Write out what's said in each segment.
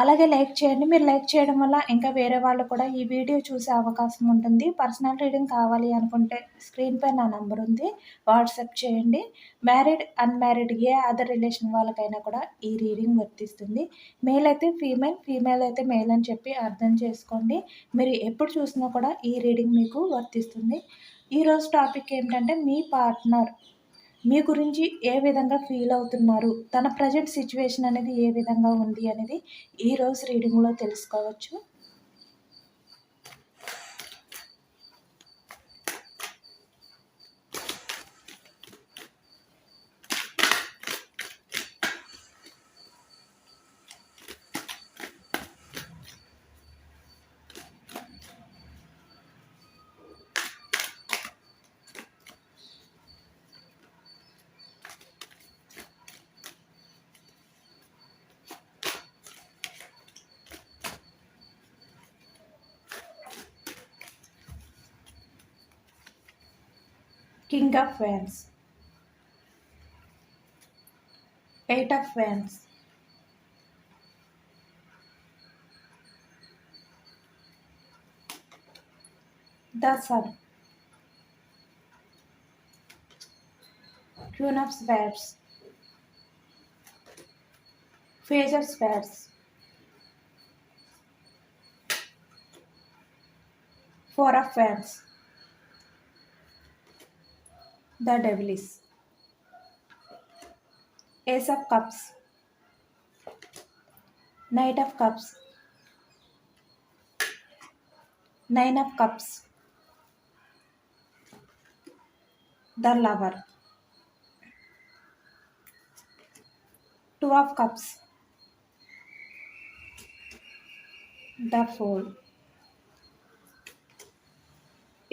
అలాగే లైక్ చేయండి మీరు లైక్ చేయడం వల్ల ఇంకా వేరే వాళ్ళు కూడా ఈ వీడియో చూసే అవకాశం ఉంటుంది పర్సనల్ రీడింగ్ కావాలి అనుకుంటే స్క్రీన్పై నా నంబర్ ఉంది వాట్సాప్ చేయండి మ్యారీడ్ అన్మ్యారీడ్ ఏ అదర్ రిలేషన్ వాళ్ళకైనా కూడా ఈ రీడింగ్ వర్తిస్తుంది మేల్ అయితే ఫీమేల్ ఫీమేల్ అయితే మేల్ అని చెప్పి అర్థం చేసుకోండి మీరు ఎప్పుడు చూసినా కూడా ఈ రీడింగ్ మీకు వర్తిస్తుంది ఈరోజు టాపిక్ ఏంటంటే మీ పార్ట్నర్ మీ గురించి ఏ విధంగా ఫీల్ అవుతున్నారు తన ప్రజెంట్ సిచ్యువేషన్ అనేది ఏ విధంగా ఉంది అనేది ఈ రీడింగ్లో తెలుసుకోవచ్చు king of wands eight of wands the sun queen of swords page of swords four of wands the devil is Ace of Cups, Knight of Cups, Nine of Cups, the Lover, Two of Cups, the Fool,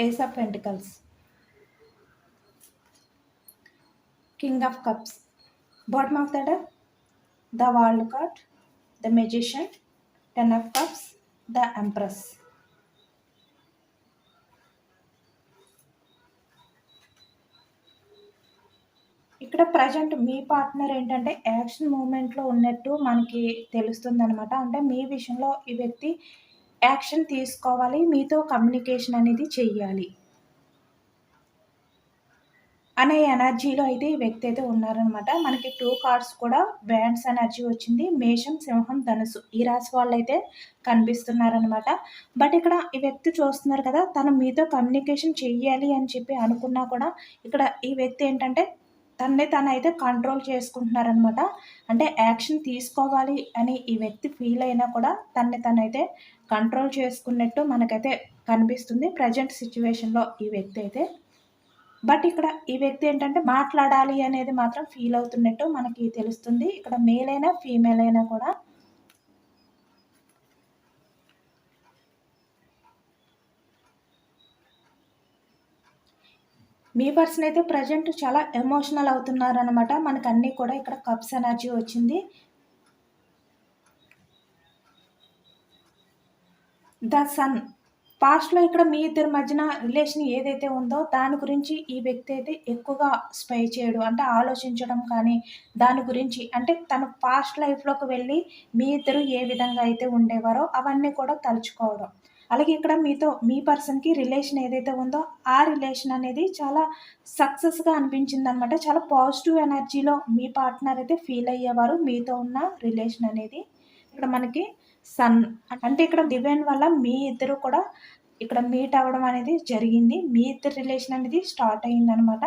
Ace of Pentacles. King of cups bottom of the deck the world card the magician ten of cups the empress ఇక్కడ present మీ partner ఏంటంటే action మూమెంట్లో ఉన్నట్టు మనకి తెలుస్తుంది అనమాట అంటే మీ విషయంలో ఈ వ్యక్తి యాక్షన్ తీసుకోవాలి మీతో కమ్యూనికేషన్ అనేది చెయ్యాలి అనే ఎనర్జీలో అయితే ఈ వ్యక్తి అయితే ఉన్నారనమాట మనకి టూ కార్డ్స్ కూడా బ్యాండ్స్ ఎనర్జీ వచ్చింది మేషం సింహం ధనుసు ఈ రాశి వాళ్ళు అయితే కనిపిస్తున్నారనమాట బట్ ఇక్కడ ఈ వ్యక్తి చూస్తున్నారు కదా తను మీతో కమ్యూనికేషన్ చెయ్యాలి అని చెప్పి అనుకున్నా కూడా ఇక్కడ ఈ వ్యక్తి ఏంటంటే తను తనైతే కంట్రోల్ చేసుకుంటున్నారనమాట అంటే యాక్షన్ తీసుకోవాలి అని ఈ వ్యక్తి ఫీల్ అయినా కూడా తను తనైతే కంట్రోల్ చేసుకున్నట్టు మనకైతే కనిపిస్తుంది ప్రజెంట్ సిచ్యువేషన్లో ఈ వ్యక్తి అయితే బట్ ఇక్కడ ఈ వ్యక్తి ఏంటంటే మాట్లాడాలి అనేది మాత్రం ఫీల్ అవుతున్నట్టు మనకి తెలుస్తుంది ఇక్కడ మేల్ అయినా ఫీమేల్ అయినా కూడా మీ పర్సన్ అయితే ప్రజెంట్ చాలా ఎమోషనల్ అవుతున్నారనమాట మనకు అన్నీ కూడా ఇక్కడ కప్స్ ఎనర్జీ వచ్చింది ద సన్ పాస్ట్లో ఇక్కడ మీ ఇద్దరి మధ్యన రిలేషన్ ఏదైతే ఉందో దాని గురించి ఈ వ్యక్తి అయితే ఎక్కువగా స్పై చేయడు అంటే ఆలోచించడం కానీ దాని గురించి అంటే తన పాస్ట్ లైఫ్లోకి వెళ్ళి మీ ఇద్దరు ఏ విధంగా అయితే ఉండేవారో అవన్నీ కూడా తలుచుకోవడం అలాగే ఇక్కడ మీతో మీ పర్సన్కి రిలేషన్ ఏదైతే ఉందో ఆ రిలేషన్ అనేది చాలా సక్సెస్గా అనిపించింది అనమాట చాలా పాజిటివ్ ఎనర్జీలో మీ పార్ట్నర్ అయితే ఫీల్ అయ్యేవారు మీతో ఉన్న రిలేషన్ అనేది ఇక్కడ మనకి సన్ అంటే ఇక్కడ దివ్యాన్ వల్ల మీ ఇద్దరు కూడా ఇక్కడ మీట్ అవ్వడం అనేది జరిగింది మీ ఇద్దరు రిలేషన్ అనేది స్టార్ట్ అనమాట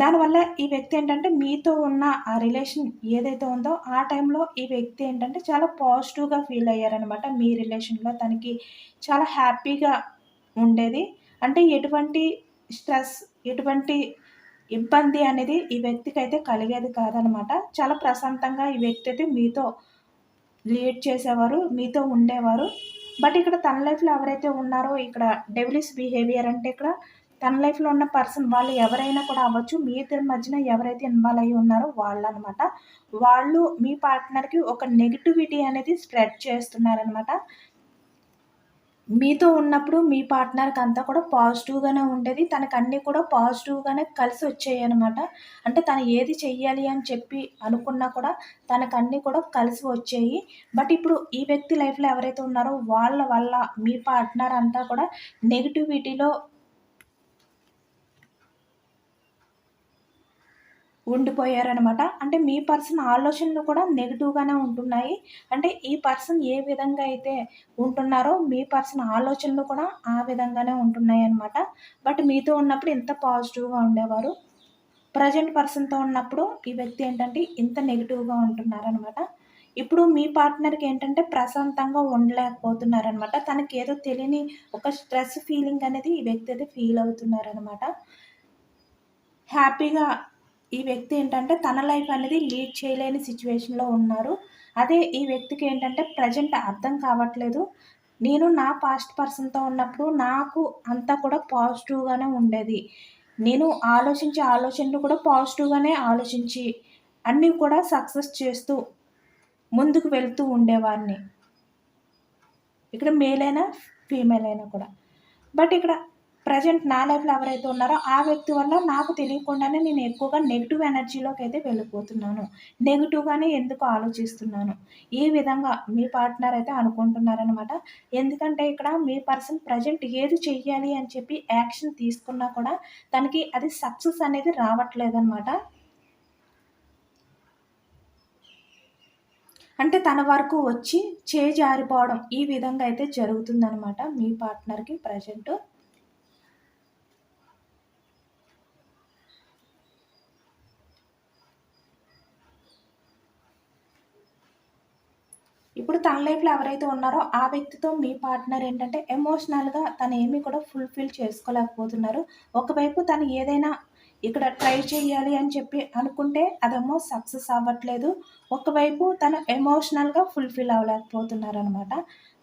దానివల్ల ఈ వ్యక్తి ఏంటంటే మీతో ఉన్న ఆ రిలేషన్ ఏదైతే ఉందో ఆ టైంలో ఈ వ్యక్తి ఏంటంటే చాలా పాజిటివ్గా ఫీల్ అయ్యారనమాట మీ రిలేషన్లో తనకి చాలా హ్యాపీగా ఉండేది అంటే ఎటువంటి స్ట్రెస్ ఎటువంటి ఇబ్బంది అనేది ఈ వ్యక్తికి అయితే కలిగేది కాదనమాట చాలా ప్రశాంతంగా ఈ వ్యక్తి అయితే మీతో లీడ్ చేసేవారు మీతో ఉండేవారు బట్ ఇక్కడ తన లైఫ్లో ఎవరైతే ఉన్నారో ఇక్కడ డెవిలిస్ బిహేవియర్ అంటే ఇక్కడ తన లైఫ్లో ఉన్న పర్సన్ వాళ్ళు ఎవరైనా కూడా అవ్వచ్చు మీ ఇద్దరి మధ్యన ఎవరైతే ఇన్వాల్వ్ అయ్యి ఉన్నారో వాళ్ళు అనమాట వాళ్ళు మీ పార్ట్నర్కి ఒక నెగిటివిటీ అనేది స్ప్రెడ్ చేస్తున్నారనమాట మీతో ఉన్నప్పుడు మీ పార్ట్నర్కి అంతా కూడా పాజిటివ్గానే ఉండేది తనకు అన్నీ కూడా పాజిటివ్గానే కలిసి వచ్చాయి అనమాట అంటే తను ఏది చెయ్యాలి అని చెప్పి అనుకున్నా కూడా తనకు అన్నీ కూడా కలిసి వచ్చాయి బట్ ఇప్పుడు ఈ వ్యక్తి లైఫ్లో ఎవరైతే ఉన్నారో వాళ్ళ వల్ల మీ పార్ట్నర్ అంతా కూడా నెగిటివిటీలో ఉండిపోయారనమాట అంటే మీ పర్సన్ ఆలోచనలు కూడా నెగిటివ్గానే ఉంటున్నాయి అంటే ఈ పర్సన్ ఏ విధంగా అయితే ఉంటున్నారో మీ పర్సన్ ఆలోచనలు కూడా ఆ విధంగానే ఉంటున్నాయి అనమాట బట్ మీతో ఉన్నప్పుడు ఇంత పాజిటివ్గా ఉండేవారు ప్రజెంట్ పర్సన్తో ఉన్నప్పుడు ఈ వ్యక్తి ఏంటంటే ఇంత నెగిటివ్గా ఉంటున్నారనమాట ఇప్పుడు మీ పార్ట్నర్కి ఏంటంటే ప్రశాంతంగా ఉండలేకపోతున్నారనమాట తనకి ఏదో తెలియని ఒక స్ట్రెస్ ఫీలింగ్ అనేది ఈ వ్యక్తి అయితే ఫీల్ అవుతున్నారనమాట హ్యాపీగా ఈ వ్యక్తి ఏంటంటే తన లైఫ్ అనేది లీడ్ చేయలేని సిచ్యువేషన్లో ఉన్నారు అదే ఈ వ్యక్తికి ఏంటంటే ప్రజెంట్ అర్థం కావట్లేదు నేను నా పాస్ట్ పర్సన్తో ఉన్నప్పుడు నాకు అంతా కూడా పాజిటివ్గానే ఉండేది నేను ఆలోచించే ఆలోచనలు కూడా పాజిటివ్గానే ఆలోచించి అన్నీ కూడా సక్సెస్ చేస్తూ ముందుకు వెళ్తూ ఉండేవాడిని ఇక్కడ మేలైనా ఫీమేల్ అయినా కూడా బట్ ఇక్కడ ప్రజెంట్ నా లైఫ్లో ఎవరైతే ఉన్నారో ఆ వ్యక్తి వల్ల నాకు తెలియకుండానే నేను ఎక్కువగా నెగిటివ్ ఎనర్జీలోకి అయితే వెళ్ళిపోతున్నాను నెగిటివ్గానే ఎందుకు ఆలోచిస్తున్నాను ఈ విధంగా మీ పార్ట్నర్ అయితే అనుకుంటున్నారనమాట ఎందుకంటే ఇక్కడ మీ పర్సన్ ప్రజెంట్ ఏది చెయ్యాలి అని చెప్పి యాక్షన్ తీసుకున్నా కూడా తనకి అది సక్సెస్ అనేది రావట్లేదనమాట అంటే తన వరకు వచ్చి చేజారిపోవడం ఈ విధంగా అయితే జరుగుతుందనమాట మీ పార్ట్నర్కి ప్రజెంట్ ఇప్పుడు తన లైఫ్లో ఎవరైతే ఉన్నారో ఆ వ్యక్తితో మీ పార్ట్నర్ ఏంటంటే ఎమోషనల్గా తను ఏమీ కూడా ఫుల్ఫిల్ చేసుకోలేకపోతున్నారు ఒకవైపు తను ఏదైనా ఇక్కడ ట్రై చేయాలి అని చెప్పి అనుకుంటే అదేమో సక్సెస్ అవ్వట్లేదు ఒకవైపు తను ఎమోషనల్గా ఫుల్ఫిల్ అవ్వలేకపోతున్నారు అనమాట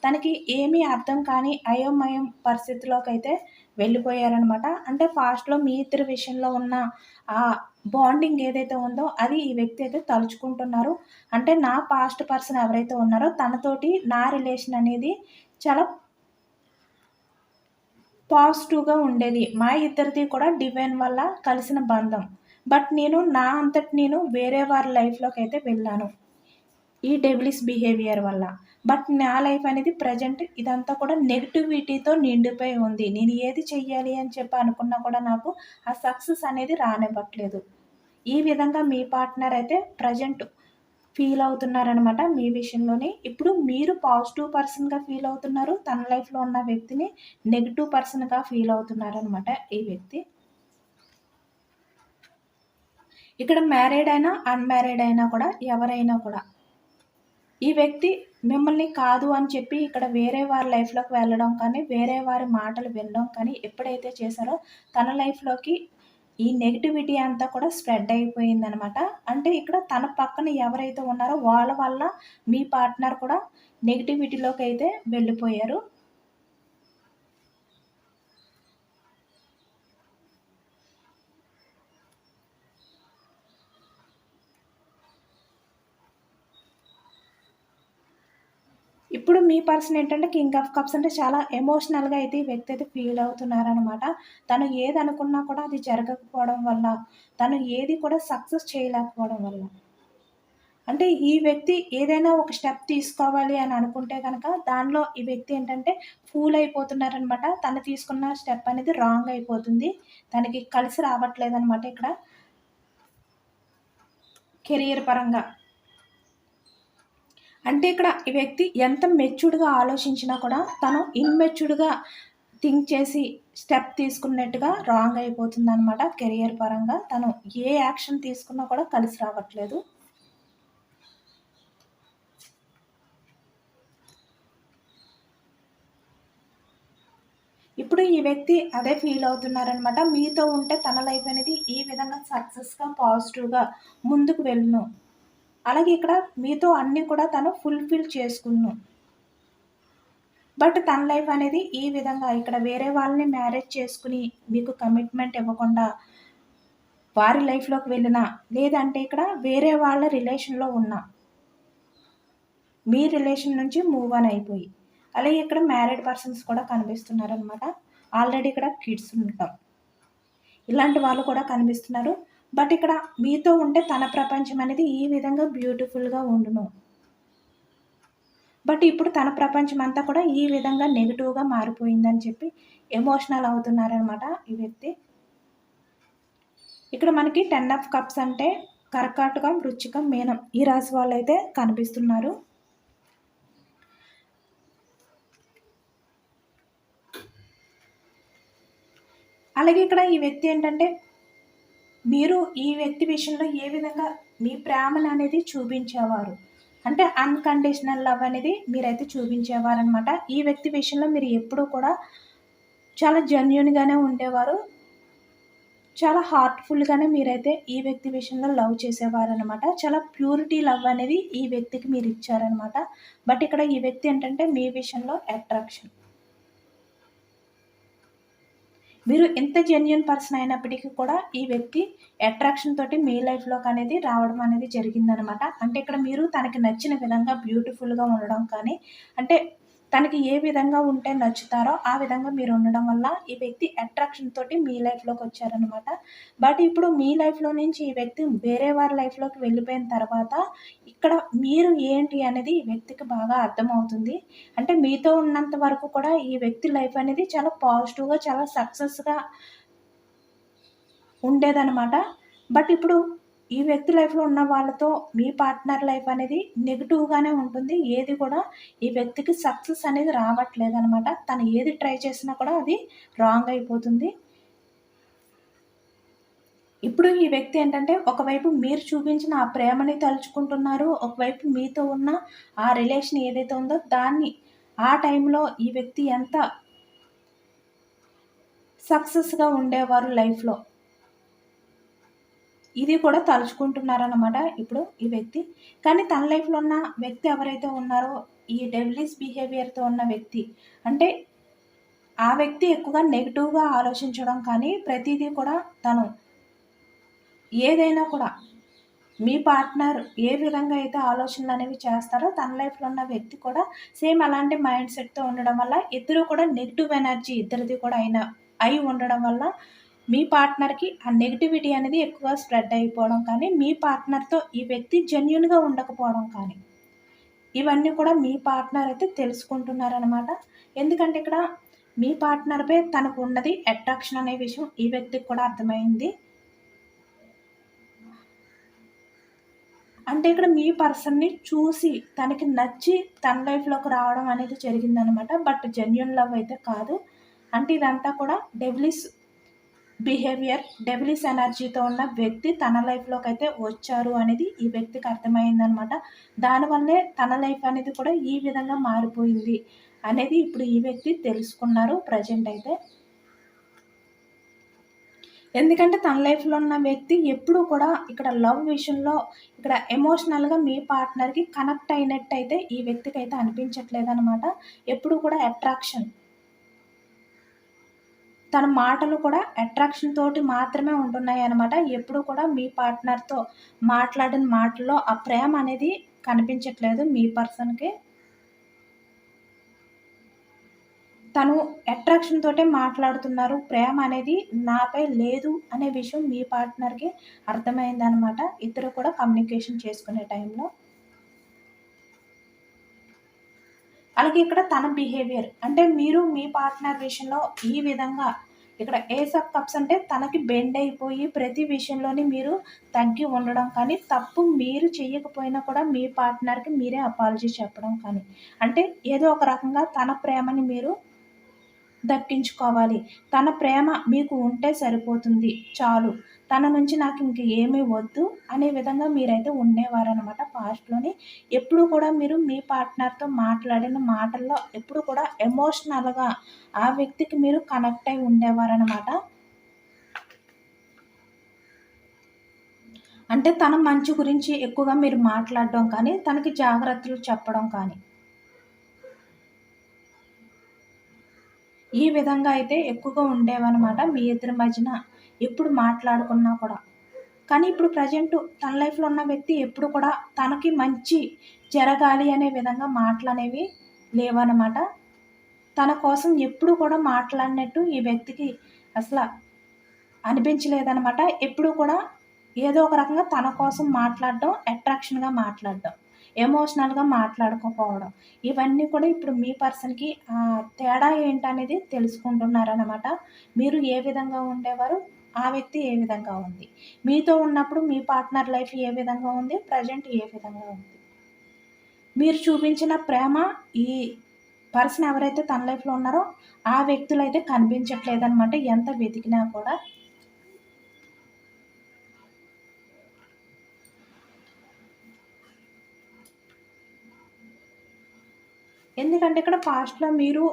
తనకి ఏమీ అర్థం కాని అయోమయం పరిస్థితిలోకి అయితే వెళ్ళిపోయారనమాట అంటే ఫాస్ట్లో మీ ఇద్దరి విషయంలో ఉన్న ఆ బాండింగ్ ఏదైతే ఉందో అది ఈ వ్యక్తి అయితే తలుచుకుంటున్నారు అంటే నా పాస్ట్ పర్సన్ ఎవరైతే ఉన్నారో తనతోటి నా రిలేషన్ అనేది చాలా పాజిటివ్గా ఉండేది మా ఇద్దరిది కూడా డివైన్ వల్ల కలిసిన బంధం బట్ నేను నా అంతటి నేను వేరే వారి లైఫ్లోకి అయితే వెళ్ళాను ఈ డెబిలిస్ బిహేవియర్ వల్ల బట్ నా లైఫ్ అనేది ప్రజెంట్ ఇదంతా కూడా నెగిటివిటీతో నిండిపోయి ఉంది నేను ఏది చెయ్యాలి అని చెప్పి అనుకున్నా కూడా నాకు ఆ సక్సెస్ అనేది రానివ్వట్లేదు ఈ విధంగా మీ పార్ట్నర్ అయితే ప్రజెంట్ ఫీల్ అవుతున్నారనమాట మీ విషయంలోనే ఇప్పుడు మీరు పాజిటివ్ పర్సన్గా ఫీల్ అవుతున్నారు తన లైఫ్లో ఉన్న వ్యక్తిని నెగిటివ్ పర్సన్గా ఫీల్ అవుతున్నారనమాట ఈ వ్యక్తి ఇక్కడ మ్యారీడ్ అయినా అన్మ్యారీడ్ అయినా కూడా ఎవరైనా కూడా ఈ వ్యక్తి మిమ్మల్ని కాదు అని చెప్పి ఇక్కడ వేరే వారి లైఫ్లోకి వెళ్ళడం కానీ వేరే వారి మాటలు వినడం కానీ ఎప్పుడైతే చేశారో తన లైఫ్లోకి ఈ నెగిటివిటీ అంతా కూడా స్ప్రెడ్ అయిపోయిందనమాట అంటే ఇక్కడ తన పక్కన ఎవరైతే ఉన్నారో వాళ్ళ వల్ల మీ పార్ట్నర్ కూడా నెగిటివిటీలోకి అయితే వెళ్ళిపోయారు ఇప్పుడు మీ పర్సన్ ఏంటంటే కింగ్ ఆఫ్ కప్స్ అంటే చాలా ఎమోషనల్గా అయితే ఈ వ్యక్తి అయితే ఫీల్ అవుతున్నారనమాట తను ఏది అనుకున్నా కూడా అది జరగకపోవడం వల్ల తను ఏది కూడా సక్సెస్ చేయలేకపోవడం వల్ల అంటే ఈ వ్యక్తి ఏదైనా ఒక స్టెప్ తీసుకోవాలి అని అనుకుంటే కనుక దానిలో ఈ వ్యక్తి ఏంటంటే ఫూల్ అయిపోతున్నారనమాట తను తీసుకున్న స్టెప్ అనేది రాంగ్ అయిపోతుంది తనకి కలిసి రావట్లేదనమాట ఇక్కడ కెరియర్ పరంగా అంటే ఇక్కడ ఈ వ్యక్తి ఎంత మెచ్యూర్డ్గా ఆలోచించినా కూడా తను ఇన్మెచ్యూర్డ్గా థింక్ చేసి స్టెప్ తీసుకున్నట్టుగా రాంగ్ అయిపోతుంది అనమాట కెరియర్ పరంగా తను ఏ యాక్షన్ తీసుకున్నా కూడా కలిసి రావట్లేదు ఇప్పుడు ఈ వ్యక్తి అదే ఫీల్ అవుతున్నారనమాట మీతో ఉంటే తన లైఫ్ అనేది ఈ విధంగా సక్సెస్గా పాజిటివ్గా ముందుకు వెళ్ళను అలాగే ఇక్కడ మీతో అన్నీ కూడా తను ఫుల్ఫిల్ చేసుకున్నాను బట్ తన లైఫ్ అనేది ఈ విధంగా ఇక్కడ వేరే వాళ్ళని మ్యారేజ్ చేసుకుని మీకు కమిట్మెంట్ ఇవ్వకుండా వారి లైఫ్లోకి వెళ్ళినా లేదంటే ఇక్కడ వేరే వాళ్ళ రిలేషన్లో ఉన్నా మీ రిలేషన్ నుంచి మూవ్ ఆన్ అయిపోయి అలాగే ఇక్కడ మ్యారీడ్ పర్సన్స్ కూడా కనిపిస్తున్నారనమాట ఆల్రెడీ ఇక్కడ కిడ్స్ ఉంటాం ఇలాంటి వాళ్ళు కూడా కనిపిస్తున్నారు బట్ ఇక్కడ మీతో ఉంటే తన ప్రపంచం అనేది ఈ విధంగా బ్యూటిఫుల్గా ఉండును బట్ ఇప్పుడు తన ప్రపంచం అంతా కూడా ఈ విధంగా నెగిటివ్గా మారిపోయిందని చెప్పి ఎమోషనల్ అవుతున్నారనమాట ఈ వ్యక్తి ఇక్కడ మనకి టెన్ ఆఫ్ కప్స్ అంటే కర్కాటకం రుచికం మీనం ఈ రాశి వాళ్ళు అయితే కనిపిస్తున్నారు అలాగే ఇక్కడ ఈ వ్యక్తి ఏంటంటే మీరు ఈ వ్యక్తి విషయంలో ఏ విధంగా మీ ప్రేమను అనేది చూపించేవారు అంటే అన్కండిషనల్ లవ్ అనేది మీరైతే చూపించేవారనమాట ఈ వ్యక్తి విషయంలో మీరు ఎప్పుడూ కూడా చాలా జెన్యున్గానే ఉండేవారు చాలా హార్ట్ఫుల్గానే మీరైతే ఈ వ్యక్తి విషయంలో లవ్ చేసేవారనమాట చాలా ప్యూరిటీ లవ్ అనేది ఈ వ్యక్తికి మీరు ఇచ్చారనమాట బట్ ఇక్కడ ఈ వ్యక్తి ఏంటంటే మీ విషయంలో అట్రాక్షన్ మీరు ఎంత జెన్యున్ పర్సన్ అయినప్పటికీ కూడా ఈ వ్యక్తి అట్రాక్షన్ తోటి మీ లైఫ్లోకి అనేది రావడం అనేది జరిగిందనమాట అంటే ఇక్కడ మీరు తనకి నచ్చిన విధంగా బ్యూటిఫుల్గా ఉండడం కానీ అంటే తనకి ఏ విధంగా ఉంటే నచ్చుతారో ఆ విధంగా మీరు ఉండడం వల్ల ఈ వ్యక్తి అట్రాక్షన్ తోటి మీ లైఫ్లోకి వచ్చారనమాట బట్ ఇప్పుడు మీ లైఫ్లో నుంచి ఈ వ్యక్తి వేరే వారి లైఫ్లోకి వెళ్ళిపోయిన తర్వాత ఇక్కడ మీరు ఏంటి అనేది ఈ వ్యక్తికి బాగా అర్థమవుతుంది అంటే మీతో ఉన్నంత వరకు కూడా ఈ వ్యక్తి లైఫ్ అనేది చాలా పాజిటివ్గా చాలా సక్సెస్గా ఉండేదనమాట బట్ ఇప్పుడు ఈ వ్యక్తి లైఫ్లో ఉన్న వాళ్ళతో మీ పార్ట్నర్ లైఫ్ అనేది నెగిటివ్గానే ఉంటుంది ఏది కూడా ఈ వ్యక్తికి సక్సెస్ అనేది రావట్లేదు అనమాట తను ఏది ట్రై చేసినా కూడా అది రాంగ్ అయిపోతుంది ఇప్పుడు ఈ వ్యక్తి ఏంటంటే ఒకవైపు మీరు చూపించిన ఆ ప్రేమని తలుచుకుంటున్నారు ఒకవైపు మీతో ఉన్న ఆ రిలేషన్ ఏదైతే ఉందో దాన్ని ఆ టైంలో ఈ వ్యక్తి ఎంత సక్సెస్గా ఉండేవారు లైఫ్లో ఇది కూడా తలుచుకుంటున్నారనమాట ఇప్పుడు ఈ వ్యక్తి కానీ తన లైఫ్లో ఉన్న వ్యక్తి ఎవరైతే ఉన్నారో ఈ డెవలిస్ బిహేవియర్తో ఉన్న వ్యక్తి అంటే ఆ వ్యక్తి ఎక్కువగా నెగిటివ్గా ఆలోచించడం కానీ ప్రతిదీ కూడా తను ఏదైనా కూడా మీ పార్ట్నర్ ఏ విధంగా అయితే ఆలోచనలు అనేవి చేస్తారో తన లైఫ్లో ఉన్న వ్యక్తి కూడా సేమ్ అలాంటి మైండ్ సెట్తో ఉండడం వల్ల ఇద్దరు కూడా నెగిటివ్ ఎనర్జీ ఇద్దరిది కూడా అయిన అయి ఉండడం వల్ల మీ పార్ట్నర్కి ఆ నెగిటివిటీ అనేది ఎక్కువ స్ప్రెడ్ అయిపోవడం కానీ మీ పార్ట్నర్తో ఈ వ్యక్తి జెన్యున్గా ఉండకపోవడం కానీ ఇవన్నీ కూడా మీ పార్ట్నర్ అయితే తెలుసుకుంటున్నారనమాట ఎందుకంటే ఇక్కడ మీ పార్ట్నర్పై తనకు ఉన్నది అట్రాక్షన్ అనే విషయం ఈ వ్యక్తికి కూడా అర్థమైంది అంటే ఇక్కడ మీ పర్సన్ని చూసి తనకి నచ్చి తన లైఫ్లోకి రావడం అనేది జరిగిందనమాట బట్ జెన్యున్ లవ్ అయితే కాదు అంటే ఇదంతా కూడా డెవిలిస్ బిహేవియర్ డెవిలిస్ ఎనర్జీతో ఉన్న వ్యక్తి తన లైఫ్లోకి అయితే వచ్చారు అనేది ఈ వ్యక్తికి అర్థమైంది అనమాట దానివల్లే తన లైఫ్ అనేది కూడా ఈ విధంగా మారిపోయింది అనేది ఇప్పుడు ఈ వ్యక్తి తెలుసుకున్నారు ప్రజెంట్ అయితే ఎందుకంటే తన లైఫ్లో ఉన్న వ్యక్తి ఎప్పుడూ కూడా ఇక్కడ లవ్ విషయంలో ఇక్కడ ఎమోషనల్గా మీ పార్ట్నర్కి కనెక్ట్ అయినట్టయితే ఈ వ్యక్తికి అయితే అనిపించట్లేదనమాట ఎప్పుడు కూడా అట్రాక్షన్ తన మాటలు కూడా అట్రాక్షన్ తోటి మాత్రమే ఉంటున్నాయి అనమాట ఎప్పుడు కూడా మీ పార్ట్నర్తో మాట్లాడిన మాటల్లో ఆ ప్రేమ అనేది కనిపించట్లేదు మీ పర్సన్కి తను అట్రాక్షన్ తోటే మాట్లాడుతున్నారు ప్రేమ అనేది నాపై లేదు అనే విషయం మీ పార్ట్నర్కి అర్థమైందనమాట ఇద్దరు కూడా కమ్యూనికేషన్ చేసుకునే టైంలో అలాగే ఇక్కడ తన బిహేవియర్ అంటే మీరు మీ పార్ట్నర్ విషయంలో ఈ విధంగా ఇక్కడ ఏస్ ఆఫ్ కప్స్ అంటే తనకి బెండ్ అయిపోయి ప్రతి విషయంలోని మీరు తగ్గి ఉండడం కానీ తప్పు మీరు చేయకపోయినా కూడా మీ పార్ట్నర్కి మీరే అపాలజీ చెప్పడం కానీ అంటే ఏదో ఒక రకంగా తన ప్రేమని మీరు దక్కించుకోవాలి తన ప్రేమ మీకు ఉంటే సరిపోతుంది చాలు తన నుంచి నాకు ఇంక ఏమీ వద్దు అనే విధంగా మీరైతే ఉండేవారనమాట పాస్ట్లోని ఎప్పుడు కూడా మీరు మీ పార్ట్నర్తో మాట్లాడిన మాటల్లో ఎప్పుడు కూడా ఎమోషనల్గా ఆ వ్యక్తికి మీరు కనెక్ట్ అయి ఉండేవారనమాట అంటే తన మంచి గురించి ఎక్కువగా మీరు మాట్లాడడం కానీ తనకి జాగ్రత్తలు చెప్పడం కానీ ఈ విధంగా అయితే ఎక్కువగా ఉండేవన్నమాట మీ ఇద్దరి మధ్యన ఎప్పుడు మాట్లాడుకున్నా కూడా కానీ ఇప్పుడు ప్రజెంట్ తన లైఫ్లో ఉన్న వ్యక్తి ఎప్పుడు కూడా తనకి మంచి జరగాలి అనే విధంగా మాటలనేవి లేవన్నమాట తన కోసం ఎప్పుడు కూడా మాట్లాడినట్టు ఈ వ్యక్తికి అసలు అనిపించలేదనమాట ఎప్పుడు కూడా ఏదో ఒక రకంగా తన కోసం మాట్లాడడం అట్రాక్షన్గా మాట్లాడడం ఎమోషనల్గా మాట్లాడుకోకపోవడం ఇవన్నీ కూడా ఇప్పుడు మీ పర్సన్కి తేడా ఏంటనేది తెలుసుకుంటున్నారనమాట మీరు ఏ విధంగా ఉండేవారు ఆ వ్యక్తి ఏ విధంగా ఉంది మీతో ఉన్నప్పుడు మీ పార్ట్నర్ లైఫ్ ఏ విధంగా ఉంది ప్రజెంట్ ఏ విధంగా ఉంది మీరు చూపించిన ప్రేమ ఈ పర్సన్ ఎవరైతే తన లైఫ్లో ఉన్నారో ఆ వ్యక్తులు అయితే కనిపించట్లేదనమాట ఎంత వెతికినా కూడా ఎందుకంటే ఇక్కడ పాస్ట్లో మీరు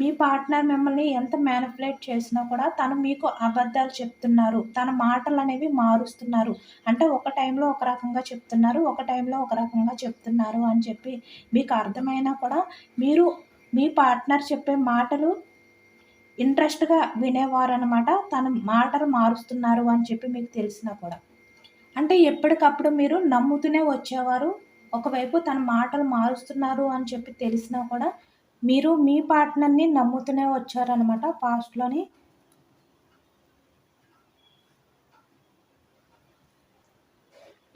మీ పార్ట్నర్ మిమ్మల్ని ఎంత మ్యానిపులేట్ చేసినా కూడా తను మీకు అబద్ధాలు చెప్తున్నారు తన మాటలు అనేవి మారుస్తున్నారు అంటే ఒక టైంలో ఒక రకంగా చెప్తున్నారు ఒక టైంలో ఒక రకంగా చెప్తున్నారు అని చెప్పి మీకు అర్థమైనా కూడా మీరు మీ పార్ట్నర్ చెప్పే మాటలు ఇంట్రెస్ట్గా వినేవారు అనమాట తన మాటలు మారుస్తున్నారు అని చెప్పి మీకు తెలిసినా కూడా అంటే ఎప్పటికప్పుడు మీరు నమ్ముతూనే వచ్చేవారు ఒకవైపు తన మాటలు మారుస్తున్నారు అని చెప్పి తెలిసినా కూడా మీరు మీ పార్ట్నర్ని నమ్ముతూనే వచ్చారనమాట పాస్ట్లోని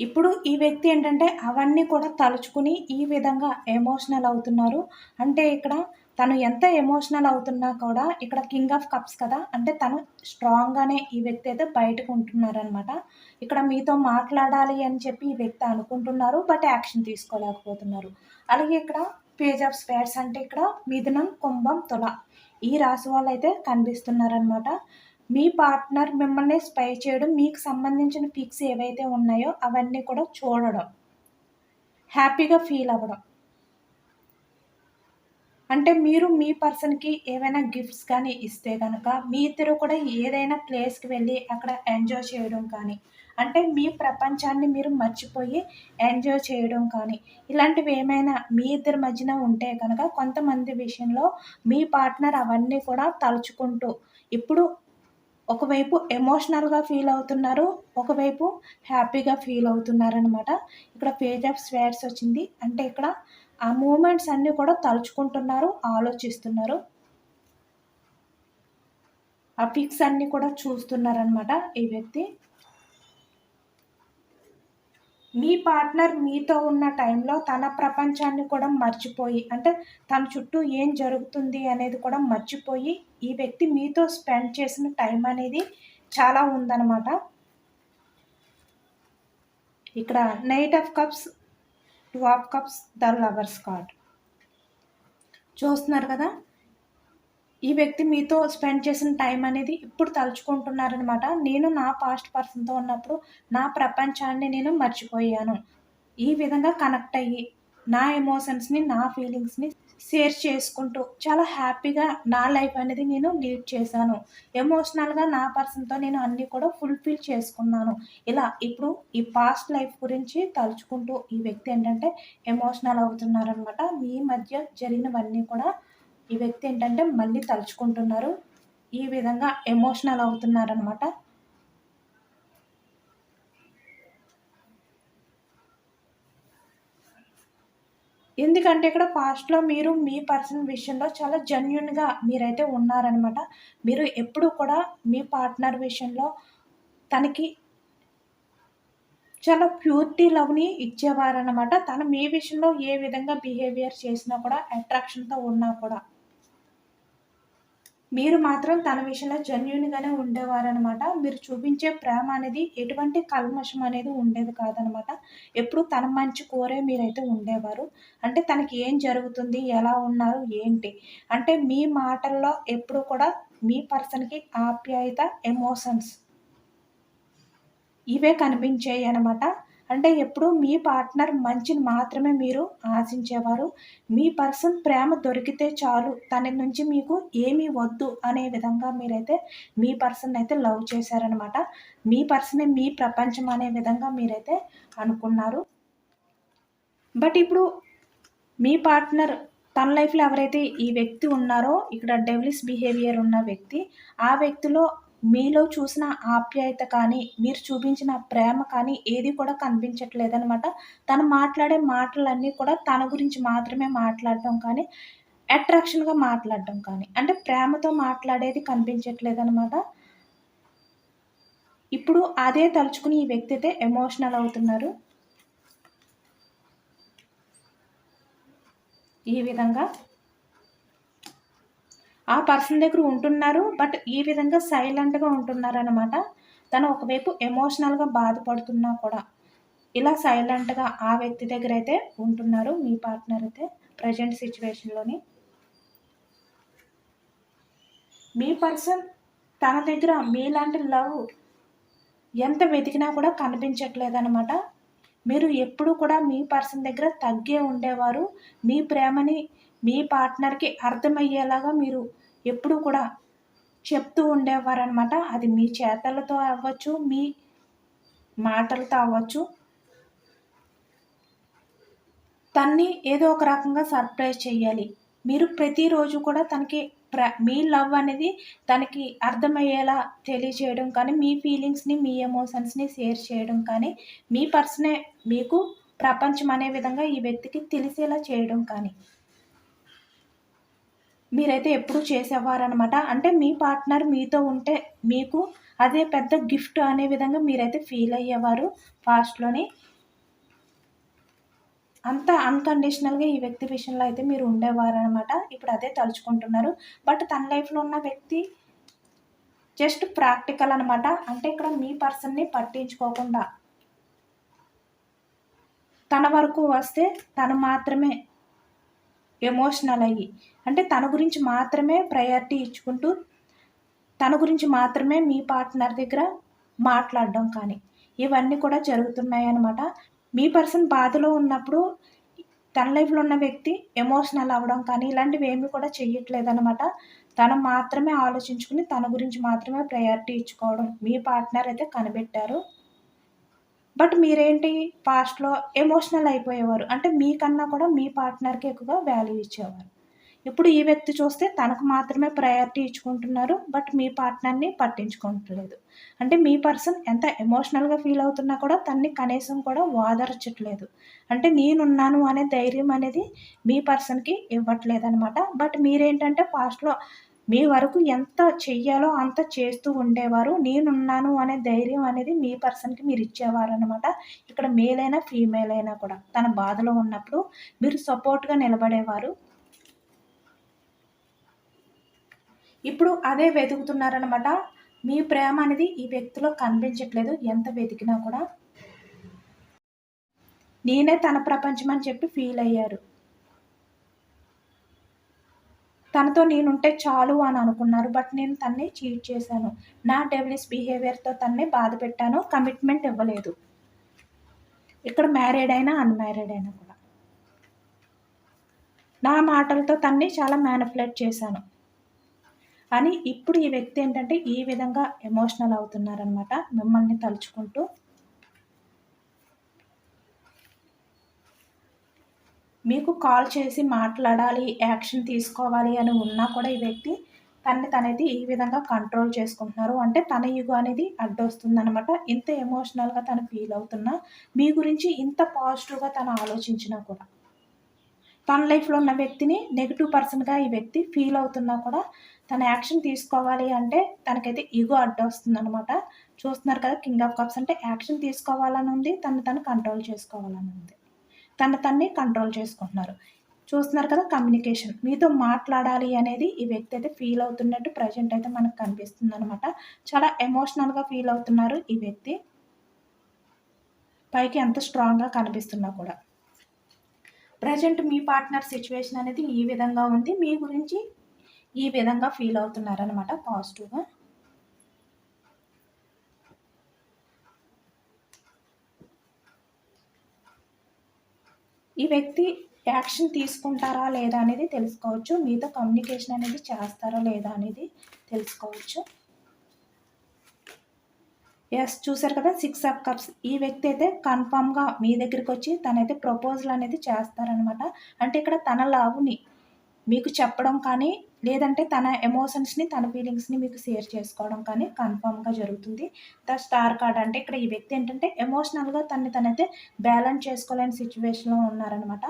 ఇప్పుడు ఈ వ్యక్తి ఏంటంటే అవన్నీ కూడా తలుచుకుని ఈ విధంగా ఎమోషనల్ అవుతున్నారు అంటే ఇక్కడ తను ఎంత ఎమోషనల్ అవుతున్నా కూడా ఇక్కడ కింగ్ ఆఫ్ కప్స్ కదా అంటే తను స్ట్రాంగ్గానే ఈ వ్యక్తి అయితే బయటకు ఉంటున్నారనమాట ఇక్కడ మీతో మాట్లాడాలి అని చెప్పి ఈ వ్యక్తి అనుకుంటున్నారు బట్ యాక్షన్ తీసుకోలేకపోతున్నారు అలాగే ఇక్కడ పేజ్ ఆఫ్ స్పేర్స్ అంటే ఇక్కడ మిథునం కుంభం తుల ఈ రాశి వాళ్ళు అయితే కనిపిస్తున్నారనమాట మీ పార్ట్నర్ మిమ్మల్ని స్పై చేయడం మీకు సంబంధించిన పిక్స్ ఏవైతే ఉన్నాయో అవన్నీ కూడా చూడడం హ్యాపీగా ఫీల్ అవ్వడం అంటే మీరు మీ పర్సన్కి ఏవైనా గిఫ్ట్స్ కానీ ఇస్తే కనుక మీ ఇద్దరు కూడా ఏదైనా ప్లేస్కి వెళ్ళి అక్కడ ఎంజాయ్ చేయడం కానీ అంటే మీ ప్రపంచాన్ని మీరు మర్చిపోయి ఎంజాయ్ చేయడం కానీ ఇలాంటివి ఏమైనా మీ ఇద్దరి మధ్యన ఉంటే కనుక కొంతమంది విషయంలో మీ పార్ట్నర్ అవన్నీ కూడా తలుచుకుంటూ ఇప్పుడు ఒకవైపు ఎమోషనల్గా ఫీల్ అవుతున్నారు ఒకవైపు హ్యాపీగా ఫీల్ అవుతున్నారనమాట ఇక్కడ పేజ్ ఆఫ్ స్వేట్స్ వచ్చింది అంటే ఇక్కడ ఆ మూమెంట్స్ అన్నీ కూడా తలుచుకుంటున్నారు ఆలోచిస్తున్నారు ఆ పిక్స్ అన్నీ కూడా చూస్తున్నారనమాట ఈ వ్యక్తి మీ పార్ట్నర్ మీతో ఉన్న టైంలో తన ప్రపంచాన్ని కూడా మర్చిపోయి అంటే తన చుట్టూ ఏం జరుగుతుంది అనేది కూడా మర్చిపోయి ఈ వ్యక్తి మీతో స్పెండ్ చేసిన టైం అనేది చాలా ఉందన్నమాట ఇక్కడ knight of cups two of cups the lovers card చూస్తున్నారు కదా ఈ వ్యక్తి మీతో స్పెండ్ చేసిన టైం అనేది ఇప్పుడు తలుచుకుంటున్నారనమాట నేను నా పాస్ట్ పర్సన్తో ఉన్నప్పుడు నా ప్రపంచాన్ని నేను మర్చిపోయాను ఈ విధంగా కనెక్ట్ అయ్యి నా ఎమోషన్స్ని నా ఫీలింగ్స్ని షేర్ చేసుకుంటూ చాలా హ్యాపీగా నా లైఫ్ అనేది నేను లీడ్ చేశాను ఎమోషనల్గా నా పర్సన్తో నేను అన్నీ కూడా ఫుల్ఫిల్ చేసుకున్నాను ఇలా ఇప్పుడు ఈ పాస్ట్ లైఫ్ గురించి తలుచుకుంటూ ఈ వ్యక్తి ఏంటంటే ఎమోషనల్ అవుతున్నారనమాట మీ మధ్య జరిగినవన్నీ కూడా ఈ వ్యక్తి ఏంటంటే మళ్ళీ తలుచుకుంటున్నారు ఈ విధంగా ఎమోషనల్ అవుతున్నారనమాట ఎందుకంటే ఇక్కడ పాస్ట్లో మీరు మీ పర్సన్ విషయంలో చాలా జెన్యున్గా మీరైతే ఉన్నారనమాట మీరు ఎప్పుడు కూడా మీ పార్ట్నర్ విషయంలో తనకి చాలా ప్యూర్టీ లవ్ని ఇచ్చేవారనమాట తను మీ విషయంలో ఏ విధంగా బిహేవియర్ చేసినా కూడా అట్రాక్షన్తో ఉన్నా కూడా మీరు మాత్రం తన విషయంలో జెన్యున్గానే ఉండేవారనమాట మీరు చూపించే ప్రేమ అనేది ఎటువంటి కల్మషం అనేది ఉండేది కాదనమాట ఎప్పుడు తన మంచి కోరే మీరైతే ఉండేవారు అంటే తనకి ఏం జరుగుతుంది ఎలా ఉన్నారు ఏంటి అంటే మీ మాటల్లో ఎప్పుడు కూడా మీ పర్సన్కి ఆప్యాయత ఎమోషన్స్ ఇవే కనిపించాయి అనమాట అంటే ఎప్పుడు మీ పార్ట్నర్ మంచిని మాత్రమే మీరు ఆశించేవారు మీ పర్సన్ ప్రేమ దొరికితే చాలు తన నుంచి మీకు ఏమీ వద్దు అనే విధంగా మీరైతే మీ పర్సన్ అయితే లవ్ చేశారనమాట మీ పర్సనే మీ ప్రపంచం అనే విధంగా మీరైతే అనుకున్నారు బట్ ఇప్పుడు మీ పార్ట్నర్ తన లైఫ్లో ఎవరైతే ఈ వ్యక్తి ఉన్నారో ఇక్కడ డెవిలిస్ బిహేవియర్ ఉన్న వ్యక్తి ఆ వ్యక్తిలో మీలో చూసిన ఆప్యాయత కానీ మీరు చూపించిన ప్రేమ కానీ ఏది కూడా కనిపించట్లేదనమాట తను మాట్లాడే మాటలన్నీ కూడా తన గురించి మాత్రమే మాట్లాడటం కానీ అట్రాక్షన్గా మాట్లాడటం కానీ అంటే ప్రేమతో మాట్లాడేది కనిపించట్లేదనమాట ఇప్పుడు అదే తలుచుకుని ఈ వ్యక్తి అయితే ఎమోషనల్ అవుతున్నారు ఈ విధంగా ఆ పర్సన్ దగ్గర ఉంటున్నారు బట్ ఈ విధంగా సైలెంట్గా ఉంటున్నారనమాట తను ఒకవైపు ఎమోషనల్గా బాధపడుతున్నా కూడా ఇలా సైలెంట్గా ఆ వ్యక్తి దగ్గర అయితే ఉంటున్నారు మీ పార్ట్నర్ అయితే ప్రజెంట్ సిచ్యువేషన్లోని మీ పర్సన్ తన దగ్గర మీలాంటి లవ్ ఎంత వెతికినా కూడా కనిపించట్లేదు అనమాట మీరు ఎప్పుడు కూడా మీ పర్సన్ దగ్గర తగ్గే ఉండేవారు మీ ప్రేమని మీ పార్ట్నర్కి అర్థమయ్యేలాగా మీరు ఎప్పుడు కూడా చెప్తూ ఉండేవారనమాట అది మీ చేతలతో అవ్వచ్చు మీ మాటలతో అవ్వచ్చు తన్ని ఏదో ఒక రకంగా సర్ప్రైజ్ చేయాలి మీరు ప్రతిరోజు కూడా తనకి ప్ర మీ లవ్ అనేది తనకి అర్థమయ్యేలా తెలియచేయడం కానీ మీ ఫీలింగ్స్ని మీ ఎమోషన్స్ని షేర్ చేయడం కానీ మీ పర్సనే మీకు ప్రపంచం అనే విధంగా ఈ వ్యక్తికి తెలిసేలా చేయడం కానీ మీరైతే చేసేవారు చేసేవారనమాట అంటే మీ పార్ట్నర్ మీతో ఉంటే మీకు అదే పెద్ద గిఫ్ట్ అనే విధంగా మీరైతే ఫీల్ అయ్యేవారు ఫాస్ట్లోని అంత అన్కండిషనల్గా ఈ వ్యక్తి విషయంలో అయితే మీరు ఉండేవారనమాట ఇప్పుడు అదే తలుచుకుంటున్నారు బట్ తన లైఫ్లో ఉన్న వ్యక్తి జస్ట్ ప్రాక్టికల్ అనమాట అంటే ఇక్కడ మీ పర్సన్ని పట్టించుకోకుండా తన వరకు వస్తే తను మాత్రమే ఎమోషనల్ అయ్యి అంటే తన గురించి మాత్రమే ప్రయారిటీ ఇచ్చుకుంటూ తన గురించి మాత్రమే మీ పార్ట్నర్ దగ్గర మాట్లాడడం కానీ ఇవన్నీ కూడా జరుగుతున్నాయి అన్నమాట మీ పర్సన్ బాధలో ఉన్నప్పుడు తన లైఫ్లో ఉన్న వ్యక్తి ఎమోషనల్ అవ్వడం కానీ ఇలాంటివి ఏమీ కూడా అనమాట తను మాత్రమే ఆలోచించుకుని తన గురించి మాత్రమే ప్రయారిటీ ఇచ్చుకోవడం మీ పార్ట్నర్ అయితే కనిపెట్టారు బట్ మీరేంటి పాస్ట్లో ఎమోషనల్ అయిపోయేవారు అంటే మీకన్నా కూడా మీ పార్ట్నర్కి ఎక్కువగా వాల్యూ ఇచ్చేవారు ఇప్పుడు ఈ వ్యక్తి చూస్తే తనకు మాత్రమే ప్రయారిటీ ఇచ్చుకుంటున్నారు బట్ మీ పార్ట్నర్ని పట్టించుకోవట్లేదు అంటే మీ పర్సన్ ఎంత ఎమోషనల్గా ఫీల్ అవుతున్నా కూడా తన్ని కనీసం కూడా వాదర్చట్లేదు అంటే నేనున్నాను అనే ధైర్యం అనేది మీ పర్సన్కి ఇవ్వట్లేదు అనమాట బట్ మీరేంటంటే పాస్ట్లో మీ వరకు ఎంత చెయ్యాలో అంత చేస్తూ ఉండేవారు నేనున్నాను అనే ధైర్యం అనేది మీ పర్సన్కి మీరు ఇచ్చేవారు అనమాట ఇక్కడ మేల్ అయినా ఫీమేల్ అయినా కూడా తన బాధలో ఉన్నప్పుడు మీరు సపోర్ట్గా నిలబడేవారు ఇప్పుడు అదే వెతుకుతున్నారనమాట మీ ప్రేమ అనేది ఈ వ్యక్తిలో కనిపించట్లేదు ఎంత వెతికినా కూడా నేనే తన ప్రపంచం అని చెప్పి ఫీల్ అయ్యారు తనతో నేనుంటే చాలు అని అనుకున్నారు బట్ నేను తన్నే చీట్ చేశాను నా డెవలిస్ బిహేవియర్తో తన్నే బాధ పెట్టాను కమిట్మెంట్ ఇవ్వలేదు ఇక్కడ మ్యారీడ్ అయినా అన్మ్యారీడ్ అయినా కూడా నా మాటలతో తన్నే చాలా మ్యానిపులేట్ చేశాను అని ఇప్పుడు ఈ వ్యక్తి ఏంటంటే ఈ విధంగా ఎమోషనల్ అవుతున్నారనమాట మిమ్మల్ని తలుచుకుంటూ మీకు కాల్ చేసి మాట్లాడాలి యాక్షన్ తీసుకోవాలి అని ఉన్నా కూడా ఈ వ్యక్తి తనని తనైతే ఈ విధంగా కంట్రోల్ చేసుకుంటున్నారు అంటే తన యుగం అనేది అడ్డొస్తుందనమాట ఇంత ఎమోషనల్గా తను ఫీల్ అవుతున్నా మీ గురించి ఇంత పాజిటివ్గా తను ఆలోచించినా కూడా తన లైఫ్లో ఉన్న వ్యక్తిని నెగిటివ్ పర్సన్గా ఈ వ్యక్తి ఫీల్ అవుతున్నా కూడా తన యాక్షన్ తీసుకోవాలి అంటే తనకైతే ఈగో అడ్డొస్తుందనమాట చూస్తున్నారు కదా కింగ్ ఆఫ్ కప్స్ అంటే యాక్షన్ తీసుకోవాలని ఉంది తను తను కంట్రోల్ చేసుకోవాలని ఉంది తన తన్నే కంట్రోల్ చేసుకుంటున్నారు చూస్తున్నారు కదా కమ్యూనికేషన్ మీతో మాట్లాడాలి అనేది ఈ వ్యక్తి అయితే ఫీల్ అవుతున్నట్టు ప్రజెంట్ అయితే మనకు కనిపిస్తుంది అనమాట చాలా ఎమోషనల్గా ఫీల్ అవుతున్నారు ఈ వ్యక్తి పైకి ఎంత స్ట్రాంగ్గా కనిపిస్తున్నా కూడా ప్రజెంట్ మీ పార్ట్నర్ సిచ్యువేషన్ అనేది ఈ విధంగా ఉంది మీ గురించి ఈ విధంగా ఫీల్ అవుతున్నారనమాట పాజిటివ్గా ఈ వ్యక్తి యాక్షన్ తీసుకుంటారా లేదా అనేది తెలుసుకోవచ్చు మీతో కమ్యూనికేషన్ అనేది చేస్తారా లేదా అనేది తెలుసుకోవచ్చు ఎస్ చూసారు కదా సిక్స్ ఆఫ్ కప్స్ ఈ వ్యక్తి అయితే కన్ఫామ్గా మీ దగ్గరికి వచ్చి తనైతే ప్రపోజల్ అనేది చేస్తారనమాట అంటే ఇక్కడ తన లావుని మీకు చెప్పడం కానీ లేదంటే తన ఎమోషన్స్ని తన ఫీలింగ్స్ని మీకు షేర్ చేసుకోవడం కానీ కన్ఫామ్గా జరుగుతుంది ద స్టార్ కార్డ్ అంటే ఇక్కడ ఈ వ్యక్తి ఏంటంటే ఎమోషనల్గా తనని తనైతే బ్యాలెన్స్ చేసుకోలేని సిచ్యువేషన్లో ఉన్నారనమాట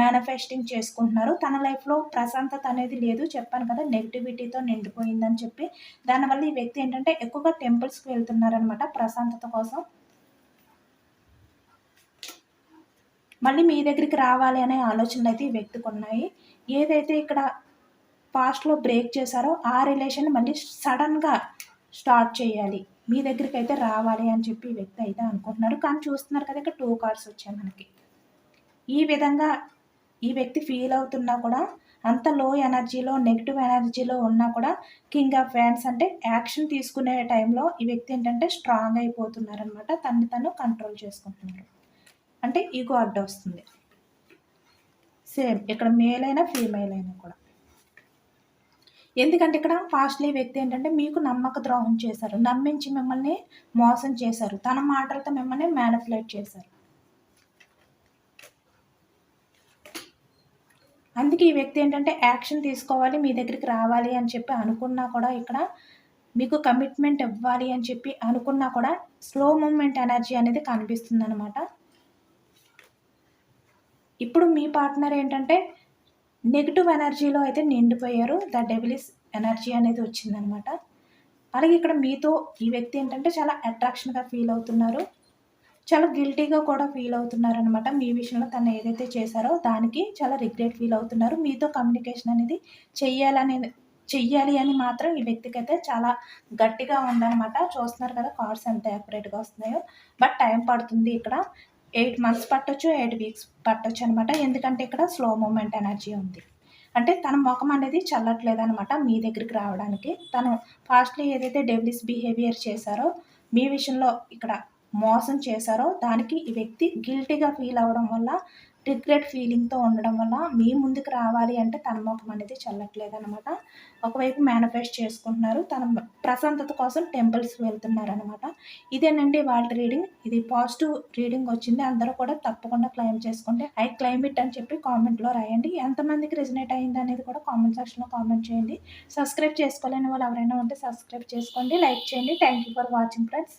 మేనిఫెస్టింగ్ చేసుకుంటున్నారు తన లైఫ్లో ప్రశాంతత అనేది లేదు చెప్పాను కదా నెగిటివిటీతో నిండిపోయిందని చెప్పి దానివల్ల ఈ వ్యక్తి ఏంటంటే ఎక్కువగా టెంపుల్స్కి వెళ్తున్నారనమాట ప్రశాంతత కోసం మళ్ళీ మీ దగ్గరికి రావాలి అనే ఆలోచనలు అయితే ఈ వ్యక్తికి ఉన్నాయి ఏదైతే ఇక్కడ పాస్ట్లో బ్రేక్ చేశారో ఆ రిలేషన్ మళ్ళీ సడన్గా స్టార్ట్ చేయాలి మీ దగ్గరికి అయితే రావాలి అని చెప్పి వ్యక్తి అయితే అనుకుంటున్నారు కానీ చూస్తున్నారు కదా ఇక్కడ టూ కార్స్ వచ్చాయి మనకి ఈ విధంగా ఈ వ్యక్తి ఫీల్ అవుతున్నా కూడా అంత లో ఎనర్జీలో నెగిటివ్ ఎనర్జీలో ఉన్నా కూడా కింగ్ ఆఫ్ ఫ్యాన్స్ అంటే యాక్షన్ తీసుకునే టైంలో ఈ వ్యక్తి ఏంటంటే స్ట్రాంగ్ అయిపోతున్నారనమాట తన్ని తను కంట్రోల్ చేసుకుంటున్నారు అంటే ఈగో అడ్డు వస్తుంది సేమ్ ఇక్కడ మేల్ అయినా ఫీమేల్ అయినా కూడా ఎందుకంటే ఇక్కడ ఫాస్ట్లీ వ్యక్తి ఏంటంటే మీకు నమ్మక ద్రోహం చేశారు నమ్మించి మిమ్మల్ని మోసం చేశారు తన మాటలతో మిమ్మల్ని మ్యానిపులేట్ చేశారు అందుకే ఈ వ్యక్తి ఏంటంటే యాక్షన్ తీసుకోవాలి మీ దగ్గరికి రావాలి అని చెప్పి అనుకున్నా కూడా ఇక్కడ మీకు కమిట్మెంట్ ఇవ్వాలి అని చెప్పి అనుకున్నా కూడా స్లో మూమెంట్ ఎనర్జీ అనేది కనిపిస్తుంది అనమాట ఇప్పుడు మీ పార్ట్నర్ ఏంటంటే నెగిటివ్ ఎనర్జీలో అయితే నిండిపోయారు ద డెబిలిస్ ఎనర్జీ అనేది వచ్చిందనమాట అలాగే ఇక్కడ మీతో ఈ వ్యక్తి ఏంటంటే చాలా అట్రాక్షన్గా ఫీల్ అవుతున్నారు చాలా గిల్టీగా కూడా ఫీల్ అవుతున్నారు అనమాట మీ విషయంలో తను ఏదైతే చేశారో దానికి చాలా రిగ్రెట్ ఫీల్ అవుతున్నారు మీతో కమ్యూనికేషన్ అనేది చెయ్యాలనే చెయ్యాలి అని మాత్రం ఈ వ్యక్తికి అయితే చాలా గట్టిగా ఉందన్నమాట చూస్తున్నారు కదా కార్డ్స్ ఎంత యాక్యురేట్గా వస్తున్నాయో బట్ టైం పడుతుంది ఇక్కడ ఎయిట్ మంత్స్ పట్టొచ్చు ఎయిట్ వీక్స్ పట్టొచ్చు అనమాట ఎందుకంటే ఇక్కడ స్లో మూమెంట్ ఎనర్జీ ఉంది అంటే తన ముఖం అనేది చల్లట్లేదు అనమాట మీ దగ్గరికి రావడానికి తను ఫాస్ట్లీ ఏదైతే డెవిలిస్ బిహేవియర్ చేశారో మీ విషయంలో ఇక్కడ మోసం చేశారో దానికి ఈ వ్యక్తి గిల్టీగా ఫీల్ అవ్వడం వల్ల రిగ్రెట్ ఫీలింగ్తో ఉండడం వల్ల మీ ముందుకు రావాలి అంటే తన ముఖం అనేది చల్లట్లేదు అనమాట ఒకవైపు మేనిఫెస్ట్ చేసుకుంటున్నారు తన ప్రశాంతత కోసం టెంపుల్స్ వెళ్తున్నారు అనమాట ఇదేనండి వాళ్ళ రీడింగ్ ఇది పాజిటివ్ రీడింగ్ వచ్చింది అందరూ కూడా తప్పకుండా క్లైమ్ చేసుకుంటే ఐ క్లైమ్ ఇట్ అని చెప్పి కామెంట్లో రాయండి ఎంతమందికి రిజనేట్ అయింది అనేది కూడా కామెంట్ సెక్షన్లో కామెంట్ చేయండి సబ్స్క్రైబ్ చేసుకోలేని వాళ్ళు ఎవరైనా ఉంటే సబ్స్క్రైబ్ చేసుకోండి లైక్ చేయండి thank you for watching friends